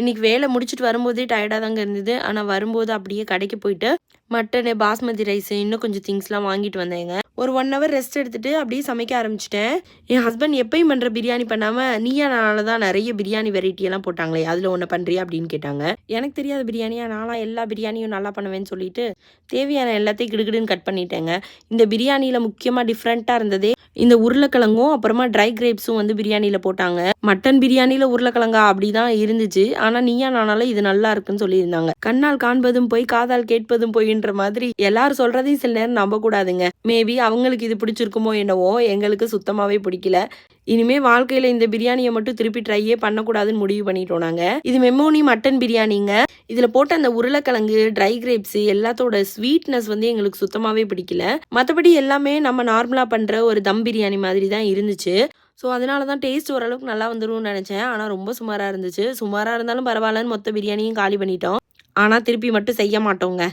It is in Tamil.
இன்னைக்கு வேலை முடிச்சுட்டு வரும்போதே டயர்டாக தாங்க இருந்தது. ஆனால் வரும்போது அப்படியே கடைக்கு போயிட்டு மட்டனு பாஸ்மதி ரைஸ் இன்னும் கொஞ்சம் திங்ஸ்லாம் வாங்கிட்டு வந்தேங்க. ஒரு ஒன் ஹவர் ரெஸ்ட் எடுத்துட்டு அப்படியே சமைக்க ஆரம்பிச்சிட்டேன். என் ஹஸ்பண்ட் எப்பயும் பண்ணுற பிரியாணி பண்ணாமல் நீயா நானால தான் நிறைய பிரியாணி வெரைட்டி எல்லாம் போட்டாங்களே அதில் ஒன்று பண்ணுறியா அப்படின்னு கேட்டாங்க. எனக்கு தெரியாத பிரியாணியா? நானாக எல்லா பிரியாணியும் நல்லா பண்ணுவேன்னு சொல்லிட்டு தேவையான எல்லாத்தையும் கிடுகிடுன்னு கட் பண்ணிட்டேங்க. இந்த பிரியாணியில் முக்கியமாக டிஃப்ரெண்ட்டாக இருந்ததே இந்த உருளைக்கிழங்கும் அப்புறமா ட்ரை கிரேப்ஸும் வந்து பிரியாணியில் போட்டாங்க. மட்டன் பிரியாணியில் உருளைக்கிழங்கா அப்படி தான் இருந்துச்சு. ஆனால் நீயா நானாலும் இது நல்லா இருக்குன்னு சொல்லியிருந்தாங்க. கண்ணால் காண்பதும் போய் காதால் கேட்பதும் போயின்ற மாதிரி எல்லாரும் சொல்றதையும் சில நேரம் நம்ப கூடாதுங்க மேபி அவங்களுக்கு இது பிடிச்சிருக்குமோ என்னவோ எங்களுக்கு சுத்தமாவே பிடிக்கல. இனிமே வாழ்க்கையில இந்த பிரியாணியை மட்டும் திருப்பி ட்ரையே பண்ணக்கூடாதுன்னு முடிவு பண்ணிட்டோம் நாங்க. இது மெமோனி மட்டன் பிரியாணிங்க இதுல போட்ட அந்த உருளைக்கிழங்கு ட்ரை கிரேப்ஸ் எல்லாத்தோட ஸ்வீட்னஸ் வந்து எங்களுக்கு சுத்தமாவே பிடிக்கல. மற்றபடி எல்லாமே நம்ம நார்மலா பண்ற ஒரு தம் பிரியாணி மாதிரி தான் இருந்துச்சு. ஸோ அதனால தான் டேஸ்ட் ஓரளவுக்கு நல்லா வந்துரும்னு நினச்சேன். ஆனால் ரொம்ப சுமாராக இருந்துச்சு. சுமாராக இருந்தாலும் பரவாயில்லன்னு மொத்த பிரியாணியும் காலி பண்ணிட்டோம். ஆனால் திருப்பி மட்டும் செய்ய மாட்டோங்க.